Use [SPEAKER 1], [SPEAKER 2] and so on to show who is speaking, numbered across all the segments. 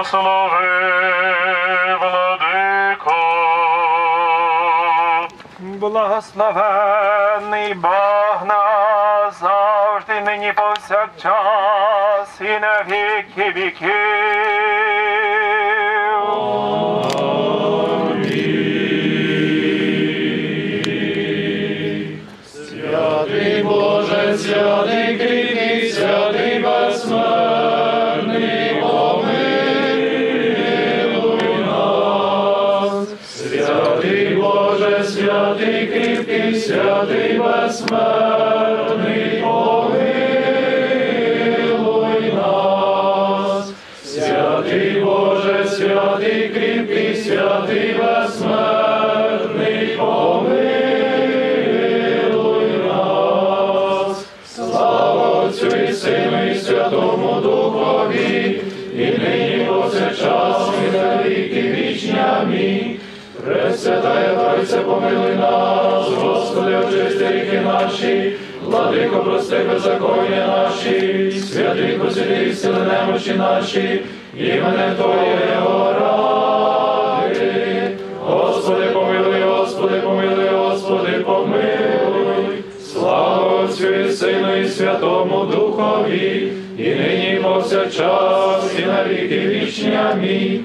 [SPEAKER 1] Благослови, владико.
[SPEAKER 2] Благословенний Бог назавжди, нині повсякчас і на віки віків.
[SPEAKER 3] Кріпкий, святий безсмертний, нас. Святий Боже, святий кріпкий, святий безсмертний, помилуй нас. Слава Отцю Сину Святому Духові, і нині повсякчас, і на віки вічні. Амінь. Пресвятая Тройце, помилуй нас, Господи, очисти ріки наші, владико, прости беззаконня наші, святий посілі, сили немощі наші, імене Твоєго ради. Господи, помилуй, Господи, помилуй, Господи, помилуй. Слава Отцю і Сину і Святому Духові, і нині і повсякчас, і на віки вічні. Амінь.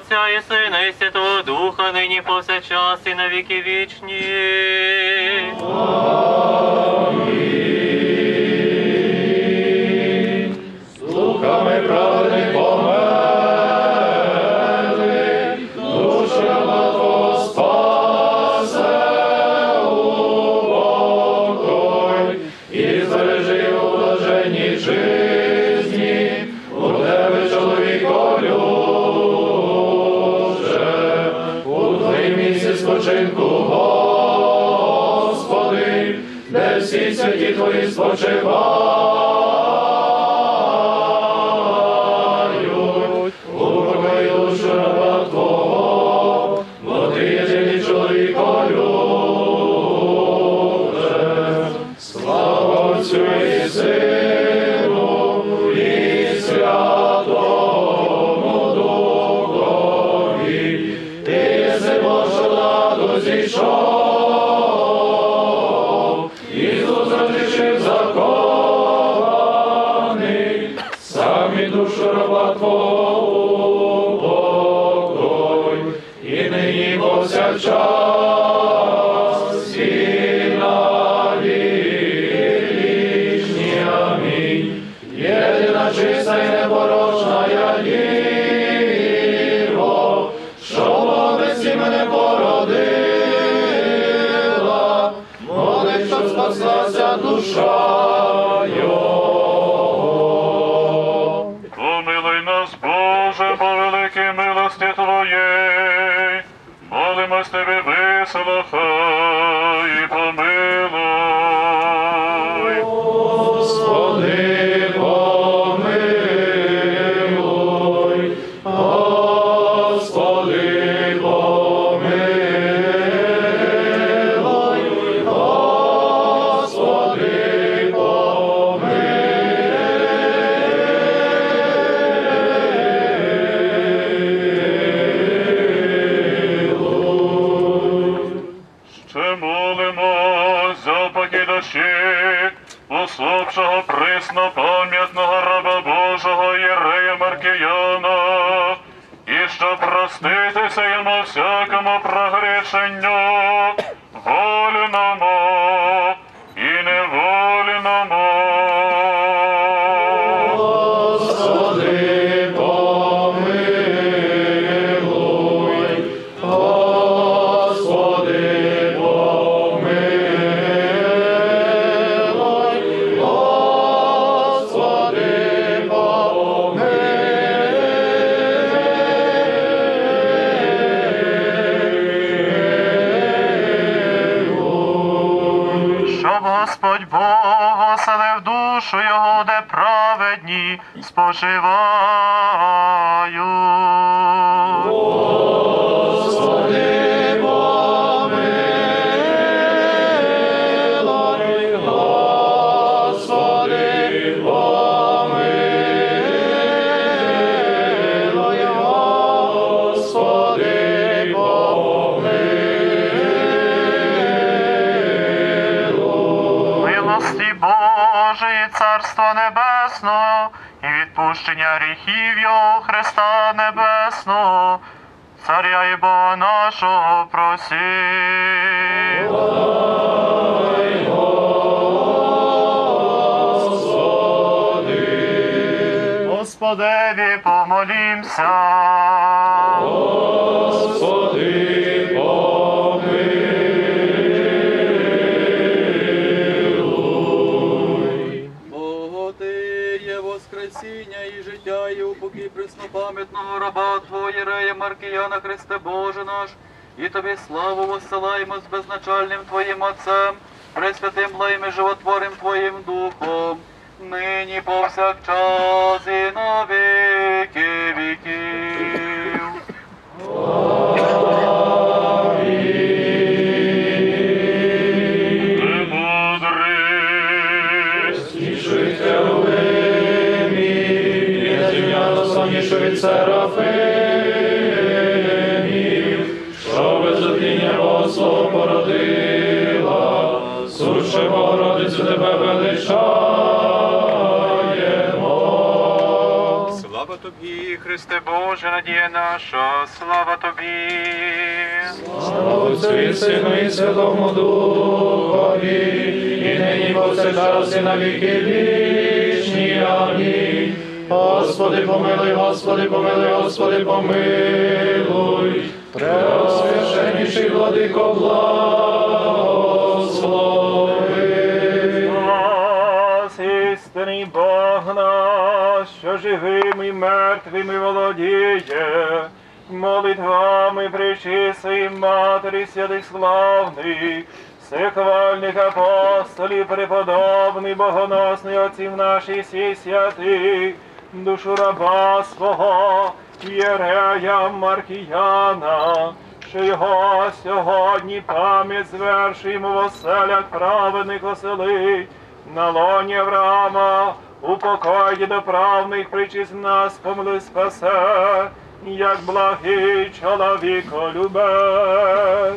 [SPEAKER 4] Отця і Сина, і Святого Духа, нині повсякчас і на віки вічні.
[SPEAKER 3] слухами правди померли, де всі святі Твої спочивають, упокой душу раба Твого, бо Ти єдиний чоловіко люже. Слава Отцю і Сину, і Святому Духові, Ти з Божого ладу зійшов, повсякчас, і на вічні. Амінь. Єдина чиста і непорочна я діво, що молодець мене породила, молить, щоб спаслася душа
[SPEAKER 1] Тебе, вислухай і помилуй. Ще молимо за покидачі, усопшого приснопам'ятного раба
[SPEAKER 2] Господь Бог
[SPEAKER 3] оселив душу його, де праведні споживають.
[SPEAKER 2] Милості Божої, Царства Небесного і відпущення гріхів Його Христа Небесного, Царя і Бога нашого просив. Господеві помолімся.
[SPEAKER 3] Господи,
[SPEAKER 5] упокій преснопам'ятного раба Твого Єрея Маркіяна Христе Боже наш, і тобі славу воссилаємо з безначальним Твоїм Отцем, пресвятим лаєм і животворим Твоїм Духом, нині повсякчас і на
[SPEAKER 3] від серафимів, що без отління Богослов породила, суше Богородицю тебе величаємо.
[SPEAKER 2] Слава тобі, Христе Боже, надія наша, слава тобі.
[SPEAKER 3] Слава Отцю і Сину і Святому Духові, і нині повсякчас і на віки вічні. Амінь. Господи, помилуй, Господи, помилуй, Господи, помилуй. Преосвященніший владико, благослови.
[SPEAKER 2] Нас істинний Бог наш, що живим і мертвими володіє, молитвами причисої Матері святих славних, всехвальних апостолів, преподобний, богоносний отців наших всіх святих, душу раба свого, Єрея Маркіяна, що його сьогодні пам'ять звершуємо в оселях праведних оселить, на лоні Авраама, у покої до правних нас помили спасе, як благий чоловіко любе.